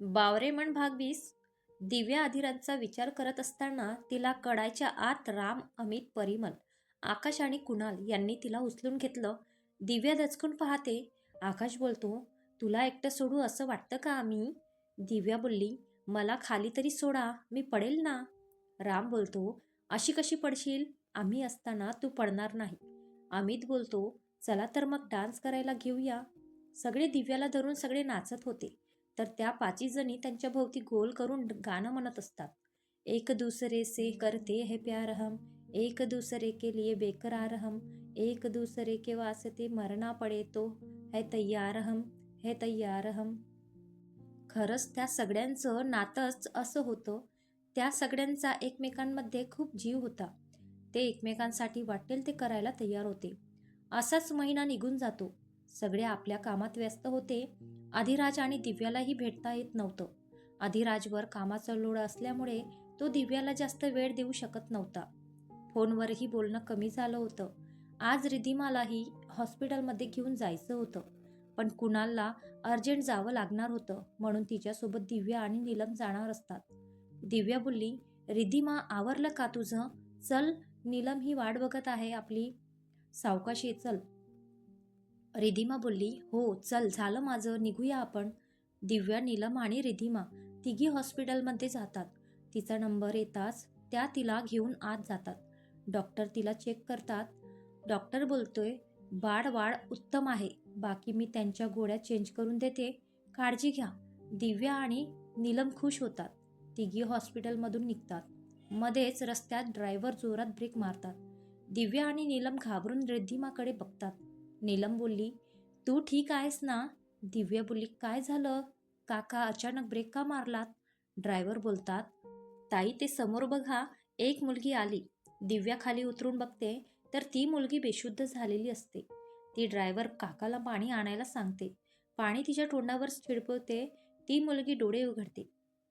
बावरे म्हण भाग वीस. दिव्या अधिरांचा विचार करत असताना तिला कडायच्या आत राम अमित परिमल आकाश आणि कुणाल यांनी तिला उचलून घेतलं. दिव्या दचकून पाहते आकाश बोलतो तुला एकटं सोडू असं वाटतं का आम्ही? दिव्या बोलली मला खाली तरी सोडा मी पडेल ना? राम बोलतो अशी कशी पडशील? आम्ही असताना तू पडणार नाही. अमित बोलतो चला तर मग डान्स करायला घेऊया. सगळे दिव्याला धरून सगळे नाचत होते. तर त्या पाची जणी त्यांच्या भोवती गोल करून गाणं म्हणत असतात. एक दुसरे से करते है प्यार हम एक दुसरे के लिए बेकरार हम एक दुसरे के वास्ते मरणा पडे तो है तयार हम है तयार हम. खरंच त्या सगळ्यांचं नातंच असं होतं. त्या सगळ्यांचा एकमेकांमध्ये खूप जीव होता. ते एकमेकांसाठी वाटेल ते करायला तयार होते. असाच महिना निघून जातो. सगळे आपल्या कामात व्यस्त होते. अधिराज आणि दिव्यालाही भेटता येत नव्हतं. अधिराजवर कामाचा लोड असल्यामुळे तो दिव्याला जास्त वेळ देऊ शकत नव्हता. फोनवरही बोलणं कमी झालं होतं. आज रिधिमालाही हॉस्पिटलमध्ये घेऊन जायचं होतं. पण कुणालला अर्जंट जावं लागणार होतं म्हणून तिच्यासोबत दिव्या आणि नीलम जाणार असतात. दिव्या बोलली रिधिमा आवरलं का तुझं? चल नीलम ही वाट बघत आहे आपली. सावकाशी चल. रिधिमा बोलली हो चल झालं माझं निघूया आपण. दिव्या नीलम आणि रिधिमा तिघी हॉस्पिटलमध्ये जातात. तिचा नंबर येताच त्या तिला घेऊन आत जातात. डॉक्टर तिला चेक करतात. डॉक्टर बोलतोय बाळ वाढ उत्तम आहे. बाकी मी त्यांच्या गोळ्या चेंज करून देते. काळजी घ्या. दिव्या आणि नीलम खुश होतात. तिघी हॉस्पिटलमधून निघतात. मध्येच रस्त्यात ड्रायव्हर जोरात ब्रेक मारतात. दिव्या आणि नीलम घाबरून रिद्धिमाकडे बघतात. नीलम बोलली तू ठीक आहेस ना? दिव्या बोलली काय झालं? काका अचानक ब्रेक का मारलात? ड्रायव्हर बोलतात ताई ते समोर बघा एक मुलगी आली. दिव्या खाली उतरून बघते तर ती मुलगी बेशुद्ध झालेली असते. ती ड्रायव्हर काकाला पाणी आणायला सांगते. पाणी तिच्या तोंडावर छिडपवते ती मुलगी डोळे उघडते.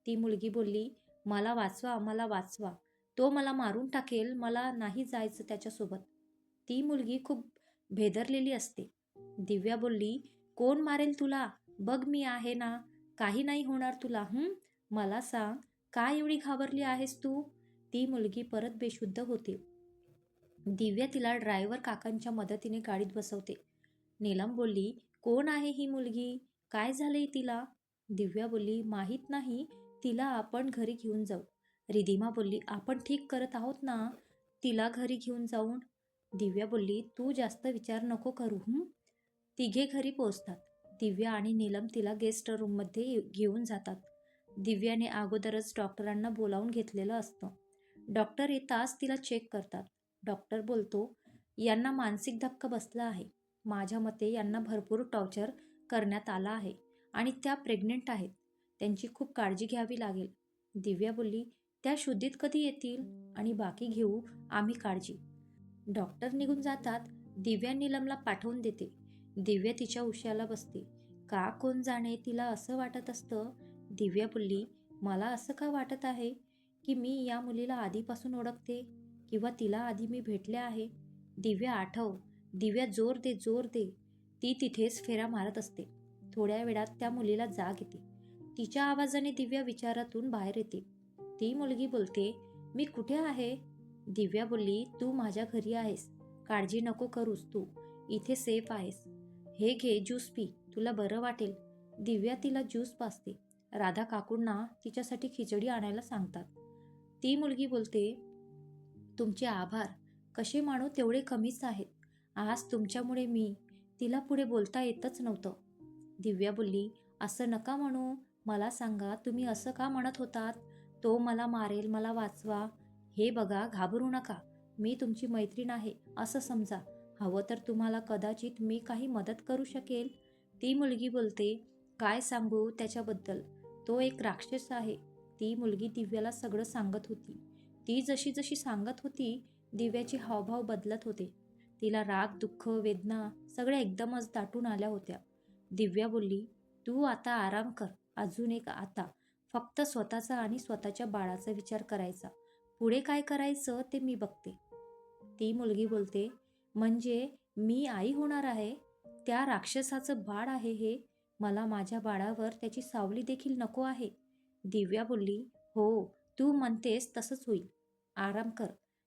ती मुलगी बोलली मला वाचवा मला वाचवा. तो मला मारून टाकेल मला नाही जायचं त्याच्यासोबत. ती मुलगी खूप भेदरलेली असते. दिव्या बोलली कोण मारेल तुला? बघ मी आहे ना. काही नाही होणार तुला. हं? मला सांग काय एवढी घाबरली आहेस तू? ती मुलगी परत बेशुद्ध होते. दिव्या तिला ड्रायव्हर काकांच्या मदतीने गाडीत बसवते. नीलम बोलली कोण आहे ही मुलगी? काय झालंय तिला? दिव्या बोलली माहीत नाही. तिला आपण घरी घेऊन जाऊ. रिधिमा बोलली आपण ठीक करत आहोत ना? तिला घरी घेऊन जाऊन दिव्या बोलली तू जास्त विचार नको करू हं? तिघे घरी पोचतात दिव्या आणि नीलम तिला गेस्ट रूममध्ये घेऊन जातात. दिव्याने अगोदरच डॉक्टरांना बोलावून घेतलेलं असतं. डॉक्टर येताच तिला चेक करतात. डॉक्टर बोलतो यांना मानसिक धक्का बसला आहे. माझ्या मते यांना भरपूर टॉर्चर करण्यात आला आहे आणि त्या प्रेग्नेंट आहेत. त्यांची खूप काळजी घ्यावी लागेल. दिव्या बोलली त्या शुद्धीत कधी येतील? आणि बाकी घेऊ आम्ही काळजी. डॉक्टर निघून जातात दिव्या नीलमला पाठवून देते. दिव्या तिच्या उश्याला बसते. का कोण जाणे तिला असं वाटत असतं? दिव्या बोलली मला असं का वाटत आहे की मी या मुलीला आधीपासून ओळखते किंवा तिला आधी मी भेटले आहे? दिव्या आठव. दिव्या जोर दे जोर दे. ती तिथेच फेरा मारत असते. थोड्या वेळात त्या मुलीला जाग येते. तिच्या आवाजाने दिव्या विचारातून बाहेर येते. ती मुलगी बोलते मी कुठे आहे? दिव्या बोलली तू माझ्या घरी आहेस. काळजी नको करूस तू. इथे सेफ आहेस. हे घे ज्यूस पी. तुला बरं वाटेल. दिव्या तिला ज्यूस पाजते. राधा काकूंना तिच्यासाठी खिचडी आणायला सांगतात. ती मुलगी बोलते तुमचे आभार. कसे मानू तेवढे कमीच आहेत. आज तुमच्यामुळे मी तिला पुढे बोलता येतच नव्हतं. दिव्या बोलली असं नका म्हणू. मला सांगा तुम्ही असं का म्हणत होतात? तो मला मारेल मला वाचवा. हे बघा घाबरू नका. मी तुमची मैत्रीण आहे असं समजा. हवं तर तुम्हाला कदाचित मी काही मदत करू शकेल. ती मुलगी बोलते काय सांगू त्याच्याबद्दल? तो एक राक्षस आहे. ती मुलगी दिव्याला सगळं सांगत होती. ती जशी जशी सांगत होती दिव्याचे हावभाव बदलत होते. तिला राग दुःख वेदना सगळ्या एकदमच दाटून आल्या होत्या. दिव्या बोलली तू आता आराम कर. अजून एक आता. फक्त स्वतःचा आणि स्वतःच्या बाळाचा विचार करायचा. पुढे काय करायचं ते मी बघते. ती मुलगी बोलते म्हणजे मी आई होणार आहे? त्या राक्षसाचं बाळ आहे हे? मला माझ्या बाळावर त्याची सावली देखील नको आहे. दिव्या बोलली हो तू म्हणतेस तसंच होईल. आराम कर.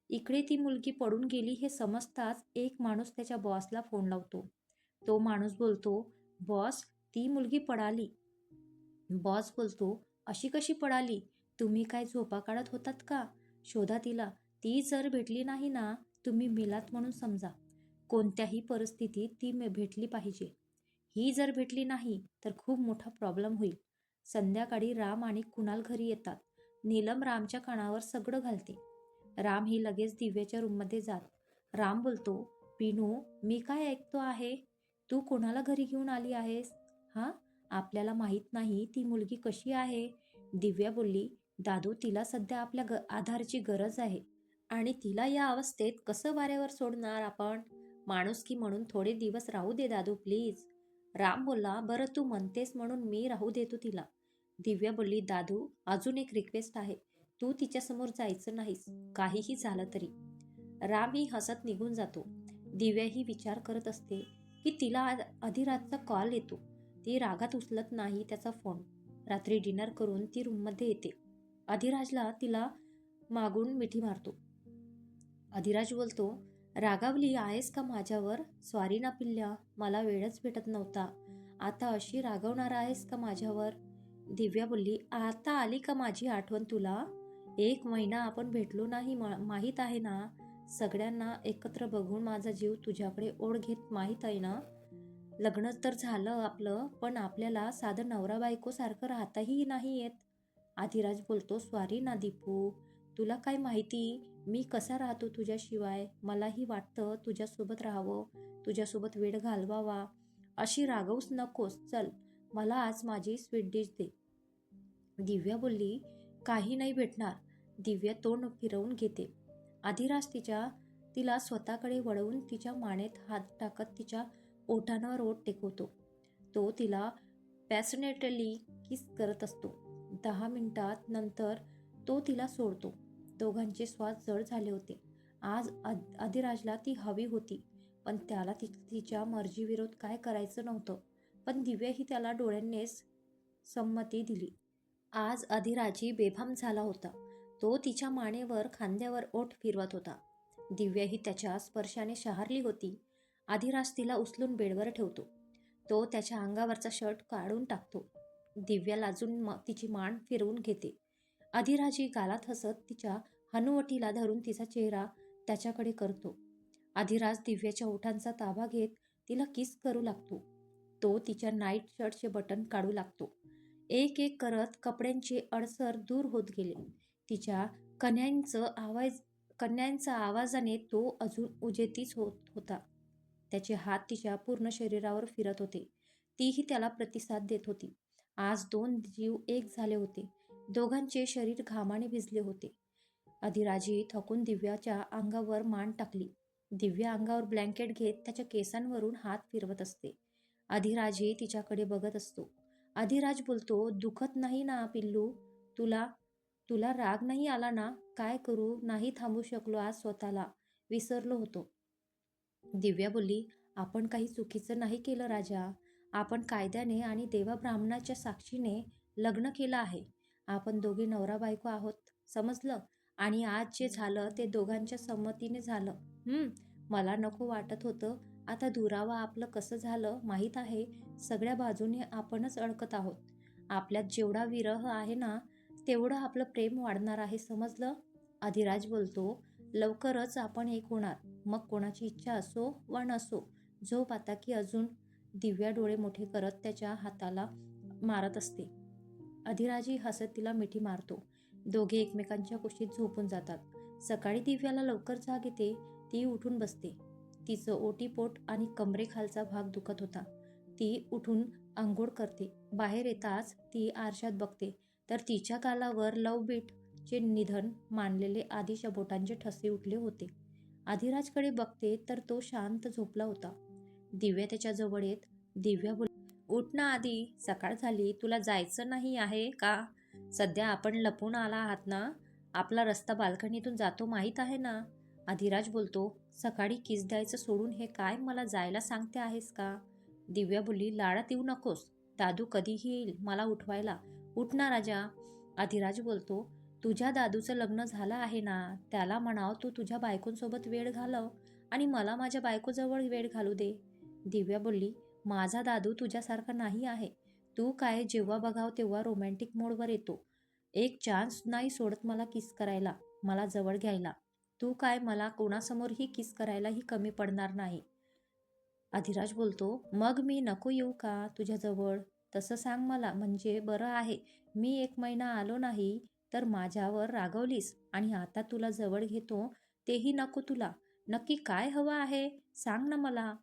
इकडे ती मुलगी पडून गेली हे समजताच एक माणूस त्याच्या बॉसला फोन लावतो. तो माणूस बोलतो बॉस ती मुलगी पडाली. बॉस बोलतो अशी कशी पडाली? तुम्ही काय झोपा काढत होतात का? शोधा तिला. ती जर भेटली नाही ना तुम्ही मिलात म्हणून समजा. कोणत्याही परिस्थितीत ती भेटली पाहिजे. ही जर भेटली नाही तर खूप मोठा प्रॉब्लेम होईल. संध्याकाळी राम आणि कुणाल घरी येतात. नीलम रामच्या कानावर सगळं घालते. राम ही लगेच दिव्याच्या रूममध्ये जात. राम बोलतो पिनू मी काय ऐकतो आहे? तू कोणाला घरी घेऊन आली आहेस? हां? आपल्याला माहीत नाही ती मुलगी कशी आहे. दिव्या बोलली दादू तिला सध्या आपल्या ग आधारची गरज आहे आणि तिला या अवस्थेत कसं वाऱ्यावर सोडणार आपण? माणुसकी म्हणून थोडे दिवस राहू दे दादू प्लीज राम बोलला बरं तू म्हणतेस म्हणून मी राहू देतो तिला. दिव्या बोलली दादू अजून एक रिक्वेस्ट आहे. तू तिच्यासमोर जायचं नाहीस. काहीही झालं तरी. रामही हसत निघून जातो. दिव्याही विचार करत असते की तिला आधी रातचा कॉल येतो. ती रागात उचलत नाही त्याचा फोन रात्री डिनर करून ती रूममध्ये येते. अधिराजला तिला मागून मिठी मारतो. अधिराज बोलतो रागावली आहेस का माझ्यावर? स्वारी ना पिल्ल्या मला वेळच भेटत नव्हता. आता अशी रागवणार आहेस का माझ्यावर? दिव्या बोलली आता आली का माझी आठवण तुला? एक महिना आपण भेटलो नाही मा माहीत आहे ना? सगळ्यांना एकत्र बघून माझा जीव तुझ्याकडे ओढ घेत माहीत आहे ना? लग्न तर झालं आपलं पण आपल्याला साधं नवरा बायको सारखं राहताही नाही येत. आदिराज बोलतो स्वारी ना दीपू तुला काय माहिती? मी कसा राहतो तुझ्याशिवाय? मलाही वाटतं तुझ्यासोबत राहावं तुझ्यासोबत वेळ घालवावा. अशी रागवूच नकोस चल मला आज माझी स्वीट डिश दे. दिव्या बोलली काही नाही भेटणार. दिव्या तोंड फिरवून घेते. आधिराज तिच्या तिला स्वतःकडे वळवून तिच्या मानेत हात टाकत तिच्या ओठांवर ओठ टेकवतो. तो तिला पॅसनेटली किस करत असतो. दहा मिनिटात नंतर तो तिला सोडतो. दोघांचे श्वास जड झाले होते. आज अद अधिराजला ती हवी होती पण त्याला ति तिच्या मर्जीविरोध काय करायचं नव्हतं. पण दिव्या ही त्याला डोळ्यांनीच संमती दिली. आज अधिराजी बेभाम झाला होता. तो तिच्या मानेवर खांद्यावर ओठ फिरवत होता. दिव्या ही त्याच्या स्पर्शाने शहारली होती. अधिराज तिला उचलून बेडवर ठेवतो. तो त्याच्या अंगावरचा शर्ट काढून टाकतो. दिव्या लाजून म तिची मान फिरवून घेते. अधिराजी गालात हसत तिच्या हनुवटीला धरून तिचा चेहरा त्याच्याकडे करतो. अधिराज दिव्याच्या ओठांचा ताबा घेत तिला किस करू लागतो. तो तिच्या नाईट शर्टचे बटन काढू लागतो. एक एक करत कपड्यांचे अडसर दूर होत गेले. तिच्या कन्यांचं आवाज कन्यांचा आवाजाने तो अजून उजेतीच होत होता. त्याचे हात तिच्या पूर्ण शरीरावर फिरत होते. तीही त्याला प्रतिसाद देत होती. आज दोन जीव एक झाले होते. दोघांचे शरीर घामाने भिजले होते. अधिराजी थकून दिव्याच्या अंगावर मान टाकली. दिव्या अंगावर ब्लँकेट घेत त्याच्या केसांवरून हात फिरवत असते. अधिराजी तिच्याकडे बघत असतो. अधिराज बोलतो दुखत नाही ना पिल्लू? तुला तुला राग नाही आला ना? काय करू? नाही थांबू शकलो आज स्वतःला विसरलो होतो. दिव्या बोलली आपण काही चुकीचं नाही केलं राजा. आपण कायद्याने आणि देवब्राह्मणाच्या साक्षीने लग्न केलं आहे. आपण दोघे नवरा बायको आहोत समजलं? आणि आज जे झालं ते दोघांच्या संमतीने झालं. मला नको वाटत होतं. आता दुरावा आपलं कसं झालं माहीत आहे. सगळ्या बाजूने आपणच अडकत आहोत. आपल्यात जेवढा विरह आहे ना तेवढं आपलं प्रेम वाढणार आहे समजलं? अधिराज बोलतो लवकरच आपण एक होणार. मग कोणाची इच्छा असो वा नसो झोप आता की अजून दिव्या डोळे मोठे करत त्याच्या हाताला मारत असते. अधिराजी हसत तिला मिठी मारतो. दोघे एकमेकांच्या कुशीत झोपून जातात. सकाळी दिव्याला लवकर जाग येते ती उठून बसते. तिचं ओटीपोट आणि कमरेखालचा भाग दुखत होता. ती उठून आंघोळ करते. बाहेर येताच ती आरशात बघते. तर तिच्या कालावर लव बीटचे निधन मानलेले आधीच्या बोटांचे ठसे उठले होते. आधिराजकडे बघते तर तो शांत झोपला होता. दिव्या त्याच्याजवळ येत दिव्या बोल उठ ना आधी सकाळ झाली तुला जायचं नाही आहे का? सध्या आपण लपून आला आहात ना? आपला रस्ता बाल्कनीतून जातो माहीत आहे ना? अधिराज बोलतो सकाळी किस द्यायचं सोडून हे काय मला जायला सांगते आहेस का? दिव्या बोलली लाडात येऊ नकोस. दादू कधीही येईल मला उठवायला. उठ ना राजा. अधिराज बोलतो तुझ्या दादूचं लग्न झालं आहे ना? त्याला म्हणाव तू तुझ्या बायकोंसोबत वेळ घालव आणि मला माझ्या बायकोजवळ वेळ घालू दे. दिव्या बोलली माझा दादू तुझ्यासारखा नाही आहे. तू काय जेव्हा बघाव तेव्हा रोमॅन्टिक मोडवर येतो. एक चान्स नाही सोडत मला किस करायला मला जवळ घ्यायला. तू काय मला कोणासमोरही किस करायलाही कमी पडणार नाही. अधिराज बोलतो मग मी नको येऊ का तुझ्याजवळ? तसं सांग मला म्हणजे बरं आहे. मी एक महिना आलो नाही तर माझ्यावर रागवलीस आणि आता तुला जवळ घेतो तेही नको तुला. नक्की काय हवं आहे? सांग ना मला.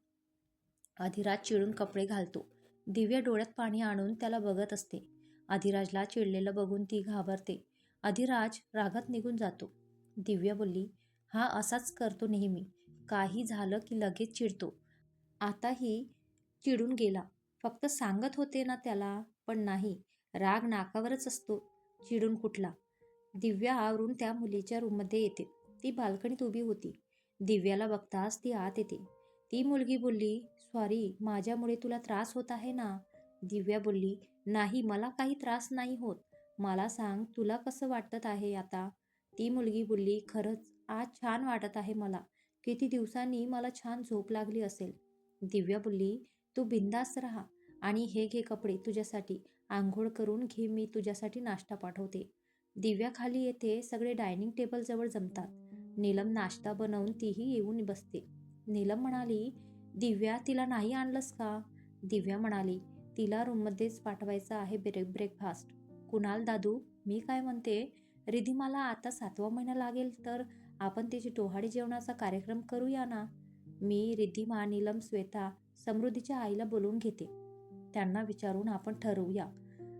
अधिराज चिडून कपडे घालतो. दिव्या डोळ्यात पाणी आणून त्याला बघत असते. अधिराजला चिडलेलं बघून ती घाबरते. अधिराज रागात निघून जातो. दिव्या बोलली हा असाच करतो नेहमी. काही झालं की लगेच चिडतो. आताही चिडून गेला. फक्त सांगत होते ना त्याला पण नाही. राग नाकावरच असतो. चिडून कुठला? दिव्या आवरून त्या मुलीच्या रूममध्ये येते. ती बाल्कनीत उभी होती. दिव्याला बघताच ती आत येते. ती मुलगी बोलली सॉरी माझ्यामुळे तुला त्रास होत आहे ना? दिव्या बोलली नाही मला काही त्रास नाही होत. मला सांग तुला कसं वाटत आहे आता? ती मुलगी बोलली खरंच आज छान वाटत आहे मला. किती दिवसांनी मला छान झोप लागली असेल. दिव्या बोलली तू बिंदास राहा आणि हे घे कपडे तुझ्यासाठी. आंघोळ करून घे मी तुझ्यासाठी नाश्ता पाठवते. दिव्या खाली येते सगळे डायनिंग टेबलजवळ जमतात. नीलम नाश्ता बनवून तीही येऊन बसते. नीलम म्हणाली दिव्या तिला नाही आणलंस का? दिव्या म्हणाली तिला रूममध्येच पाठवायचं आहे ब्रेक ब्रेकफास्ट. कुणाल दादू मी काय म्हणते? रिधिमाला आता सातवा महिना लागेल तर आपण तिची टोहाडी जेवणाचा कार्यक्रम करूया ना? मी रिधिमा नीलम श्वेता समृद्धीच्या आईला बोलवून घेते. त्यांना विचारून आपण ठरवूया.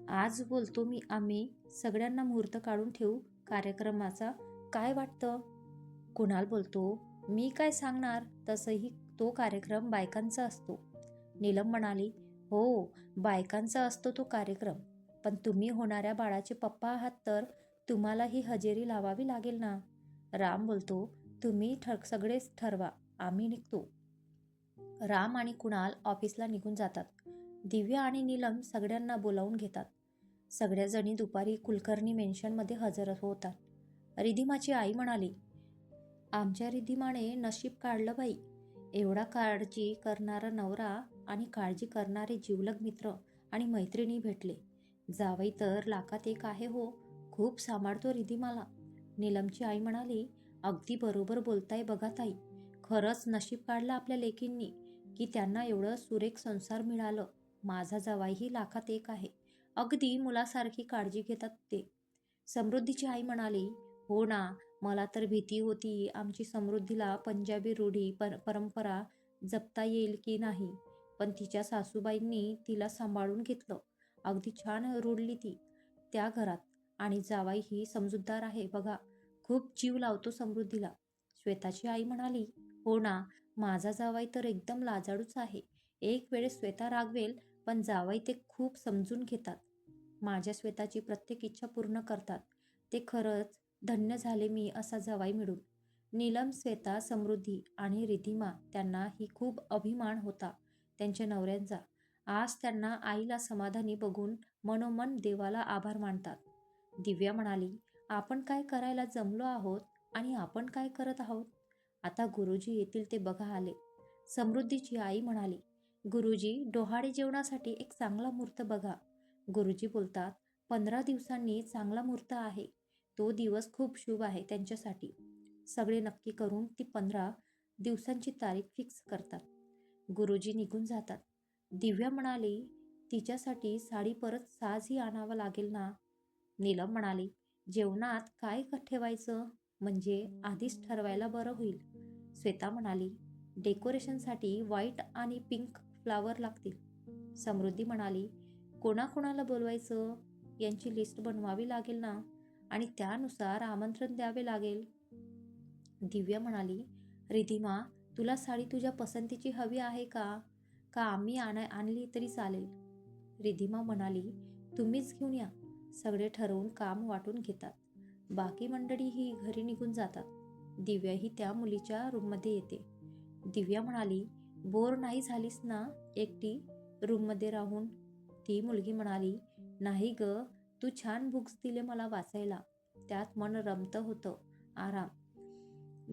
आज बोलतो मी आम्ही सगळ्यांना मुहूर्त काढून ठेवू कार्यक्रमाचा. काय वाटतं? कुणाल बोलतो मी काय सांगणार? तसंही तो कार्यक्रम बायकांचा असतो. नीलम म्हणाली हो बायकांचा असतो तो कार्यक्रम. पण तुम्ही होणाऱ्या बाळाचे पप्पा आहात तर तुम्हाला ही हजेरी लावावी लागेल ना? राम बोलतो तुम्ही ठर सगळेच ठरवा. आम्ही निघतो. राम आणि कुणाल ऑफिसला निघून जातात. दिव्या आणि नीलम सगळ्यांना बोलावून घेतात. सगळ्याजणी दुपारी कुलकर्णी मेन्शनमध्ये हजर होतात. रिधिमाची आई म्हणाली आमच्या रिधिमाने नशीब काढलं बाई. एवढा काळजी करणारा नवरा आणि काळजी करणारे जिवलग मित्र आणि मैत्रिणी भेटले. जावई तर लाखात एक आहे हो खूप सांभाळतो रिधिमाला नीलमची आई म्हणाली अगदी बरोबर बोलताय बघा ताई. खरंच नशीब काढलं आपल्या लेकींनी की त्यांना एवढं सुरेख संसार मिळालं. माझा जावाईही लाखात एक आहे. अगदी मुलासारखी काळजी घेतात ते. समृद्धीची आई म्हणाली हो ना मला तर भीती होती. आमची समृद्धीला पंजाबी रूढी पर परंपरा जपता येईल की नाही? पण तिच्या सासूबाईंनी तिला सांभाळून घेतलं. अगदी छान रुडली ती त्या घरात. आणि जावाई ही समजूतदार आहे बघा. खूप जीव लावतो समृद्धीला. श्वेताची आई म्हणाली हो ना माझा जावाई तर एकदम लाजाळूच आहे. एक वेळेस श्वेता रागवेल पण जावाई ते खूप समजून घेतात. माझ्या श्वेताची प्रत्येक इच्छा पूर्ण करतात. ते खरंच धन्य झाले मी असा जवाई मिळून. नीलम श्वेता समृद्धी आणि रिधिमा त्यांना ही खूप अभिमान होता त्यांच्या नवऱ्यांचा. आज त्यांना आईला समाधानी बघून मनोमन देवाला आभार मानतात. दिव्या म्हणाली आपण काय करायला जमलो आहोत आणि आपण काय करत आहोत? आता गुरुजी येतील ते बघा आले. समृद्धीची आई म्हणाली गुरुजी डोहाळे जेवणासाठी एक चांगला मूर्त बघा. गुरुजी बोलतात पंधरा दिवसांनी चांगला मूर्त आहे. तो दिवस खूप शुभ आहे त्यांच्यासाठी. सगळे नक्की करून ती पंधरा दिवसांची तारीख फिक्स करतात. गुरुजी निघून जातात. दिव्या म्हणाली तिच्यासाठी साडी परत साजही आणावं लागेल ना? नीलम म्हणाली जेवणात काय ठेवायचं? म्हणजे आधीच ठरवायला बरं होईल. श्वेता म्हणाली डेकोरेशनसाठी व्हाईट आणि पिंक फ्लावर लागतील. समृद्धी म्हणाली कोणाकोणाला बोलवायचं? यांची लिस्ट बनवावी लागेल ना? आणि त्यानुसार आमंत्रण द्यावे लागेल. दिव्या म्हणाली रिधिमा तुला साडी तुझ्या पसंतीची हवी आहे का? का आम्ही आण आणली तरी चालेल. रिधिमा म्हणाली तुम्हीच घेऊन या. सगळे ठरवून काम वाटून घेतात. बाकी मंडळी ही घरी निघून जातात. दिव्या ही त्या मुलीच्या रूममध्ये येते. दिव्या म्हणाली बोर नाही झालीस ना एकटी रूममध्ये राहून? ती मुलगी म्हणाली नाही ग. तू छान बुक्स दिले मला वाचायला. त्यात मन रमतं होतं. आराम.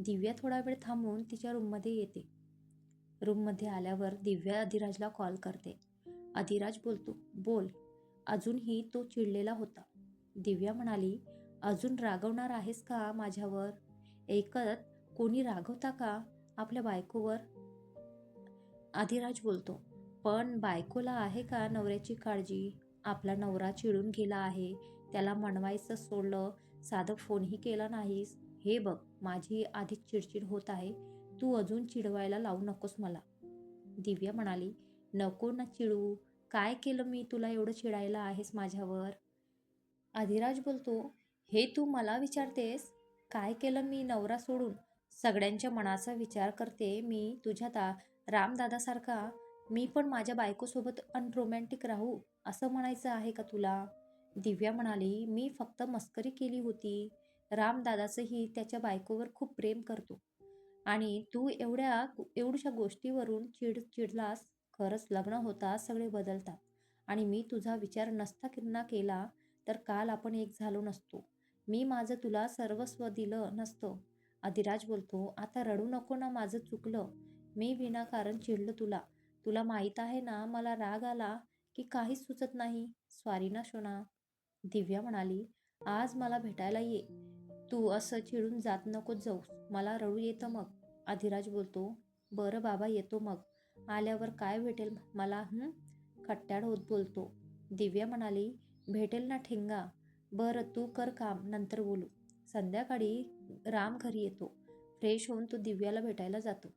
दिव्या थोडा वेळ थांबून तिच्या रूममध्ये येते. रूममध्ये आल्यावर दिव्या अधिराजला कॉल करते. अधिराज बोलतो बोल. अजूनही तो चिडलेला होता. दिव्या म्हणाली अजून रागवणार आहेस का माझ्यावर? एकत कोणी रागवता का आपल्या बायकोवर? अधिराज बोलतो पण बायकोला आहे का नवऱ्याची काळजी? आपला नवरा चिडून गेला आहे. त्याला मनवायचं सोडलं. साधं फोनही केला नाहीस. हे बघ माझी अधिक चिडचिड होत आहे. तू अजून चिडवायला लावू नकोस मला. दिव्या म्हणाली नको ना चिडू. काय केलं मी तुला एवढं चिडायला आहेस माझ्यावर? अधिराज बोलतो हे तू मला विचारतेस? काय केलं मी नवरा सोडून? सगळ्यांच्या मनाचा विचार करते मी तुझ्या दा रामदादासारखा. मी पण माझ्या बायकोसोबत अनरोमॅन्टिक राहू. असं म्हणायचं आहे का तुला? दिव्या म्हणाली मी फक्त मस्करी केली होती. रामदादाचंही त्याच्या बायकोवर खूप प्रेम करतो. आणि तू एवढ्या एवढ्याशा गोष्टीवरून चिड चिडलास खरंच लग्न होता सगळे बदलतात. आणि मी तुझा विचार नसता किन्ना केला तर काल आपण एक झालो नसतो. मी माझं तुला सर्वस्व दिलं नसतं. अधिराज बोलतो आता रडू नको ना माझं चुकलं. मी विनाकारण चिडलं तुला. तुला माहीत आहे ना मला राग आला. की काहीच सुचत नाही. स्वारी ना शोना दिव्या म्हणाली. आज मला भेटायला ये. तू असं चिडून जात नको जाऊ. मला रडू येतं मग. अधिराज बोलतो. बरं बाबा येतो मग. आल्यावर काय भेटेल मला हं? खट्ट्याड होत बोलतो. दिव्या म्हणाली. भेटेल ना ठेंगा. बरं तू कर काम नंतर बोलू. संध्याकाळी राम घरी येतो. फ्रेश होऊन तो दिव्याला भेटायला जातो.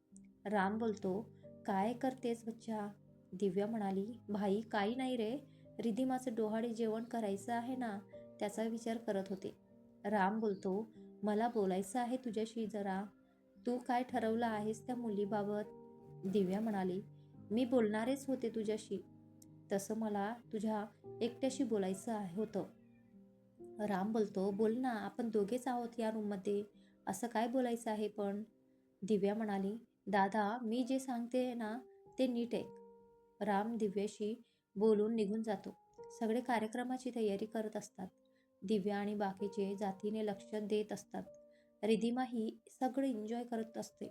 राम बोलतो. काय करतेस बच्चा? दिव्या म्हणाली भाई काही नाही रे. रिधिमाचं डोहाळे जेवण करायचं आहे ना त्याचा विचार करत होते. राम बोलतो मला बोलायचं आहे तुझ्याशी जरा. तू काय ठरवलं आहेस त्या मुलीबाबत? दिव्या म्हणाली मी बोलणारेच होते तुझ्याशी. तसं मला तुझ्या एकट्याशी बोलायचं आहे होतं. राम बोलतो बोल ना आपण दोघेच आहोत या रूममध्ये. असं काय बोलायचं आहे पण? दिव्या म्हणाली दादा मी जे सांगते ना ते नीट आहे. राम दिव्याशी बोलून निघून जातो. सगळे कार्यक्रमाची तयारी करत असतात. दिव्या आणि बाकीचे जातीने लक्ष देत असतात. रिधिमा ही सगळं एन्जॉय करत असते.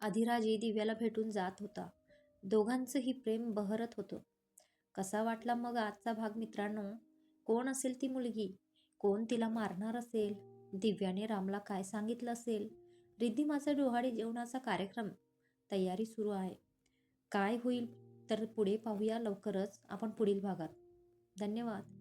अधिराजे दिव्याला भेटून जात होता. दोघांचंही प्रेम बहरत होतं. कसा वाटला मग आजचा भाग मित्रांनो? कोण असेल ती मुलगी? कोण तिला मारणार असेल? दिव्याने रामला काय सांगितलं असेल? रिद्धिमाचा डोहाळी जेवणाचा कार्यक्रम. तयारी सुरू आहे. काय होईल? तर पुढे पाहूया लवकरच आपण पुढील भागात. धन्यवाद.